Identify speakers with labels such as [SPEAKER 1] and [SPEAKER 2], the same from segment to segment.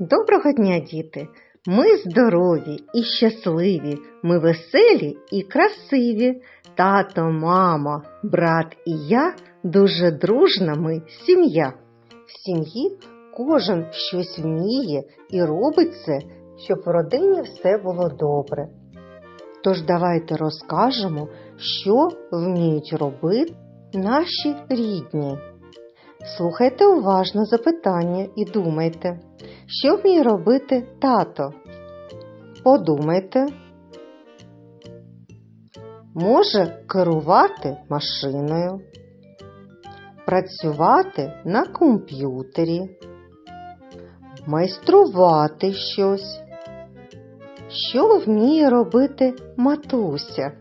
[SPEAKER 1] Доброго дня, діти! Ми здорові і щасливі, ми веселі і красиві. Тато, мама, брат і я дуже дружна ми сім'я. В сім'ї кожен щось вміє і робить це, щоб в родині все було добре. Тож давайте розкажемо, що вміють робити наші рідні. Слухайте уважно запитання і думайте. Що вміє робити тато? Подумайте. Може керувати машиною, працювати на комп'ютері, майструвати щось. Що вміє робити матуся?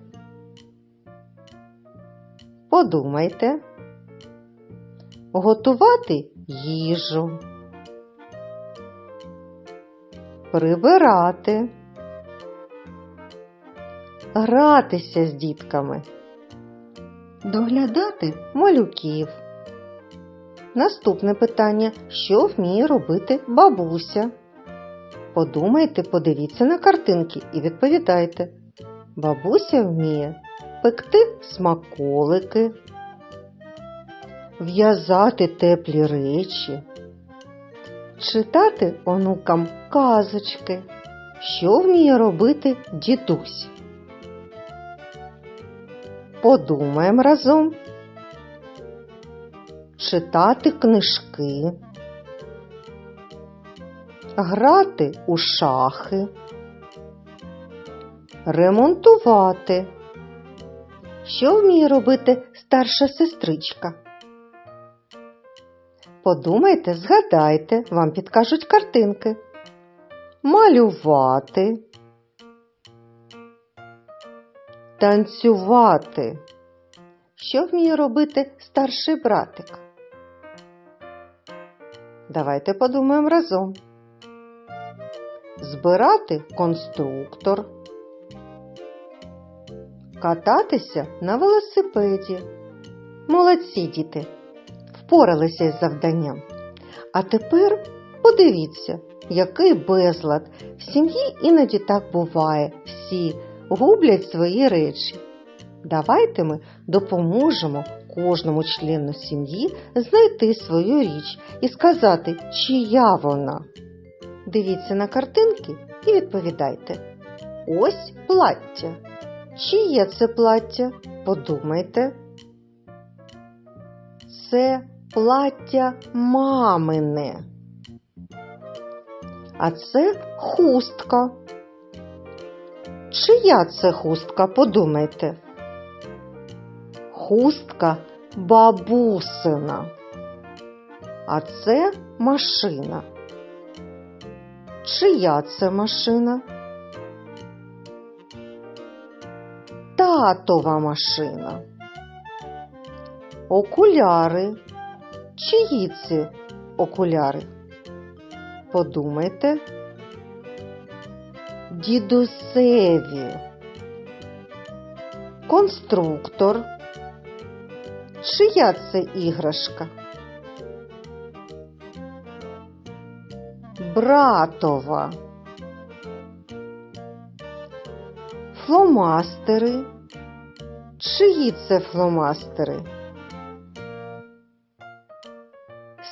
[SPEAKER 1] Подумайте. Готувати їжу прибирати, гратися з дітками, доглядати малюків. Наступне питання: що вміє робити бабуся? Подумайте, подивіться на картинки і відповідайте. Бабуся вміє пекти смаколики, в'язати теплі речі, читати онукам казочки. Що вміє робити дідусь? Подумаємо разом. Читати книжки, грати у шахи, ремонтувати. Що вміє робити старша сестричка? Подумайте, згадайте, вам підкажуть картинки. Малювати, танцювати. Що вміє робити старший братик? Давайте подумаємо разом. Збирати конструктор, кататися на велосипеді. Молодці діти! впоралися із завданням. А тепер подивіться, який безлад. В сім'ї іноді так буває, всі гублять свої речі. Давайте ми допоможемо кожному члену сім'ї знайти свою річ і сказати, чия вона. Дивіться на картинки і відповідайте. Ось плаття. Чиє це плаття? Подумайте. Це плаття мамине. А це хустка. Чия це хустка, подумайте? Хустка бабусина. А це машина. Чия це машина? Татова машина. Окуляри. Чиї це окуляри? Подумайте. Дідусеві. Конструктор. Чия це іграшка? Братова. Фломастери. Чиї це фломастери?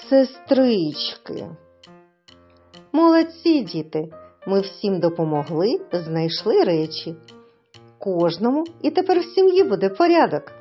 [SPEAKER 1] Сестрички. Молодці діти, ми всім допомогли, знайшли речі. Кожному і тепер в сім'ї буде порядок.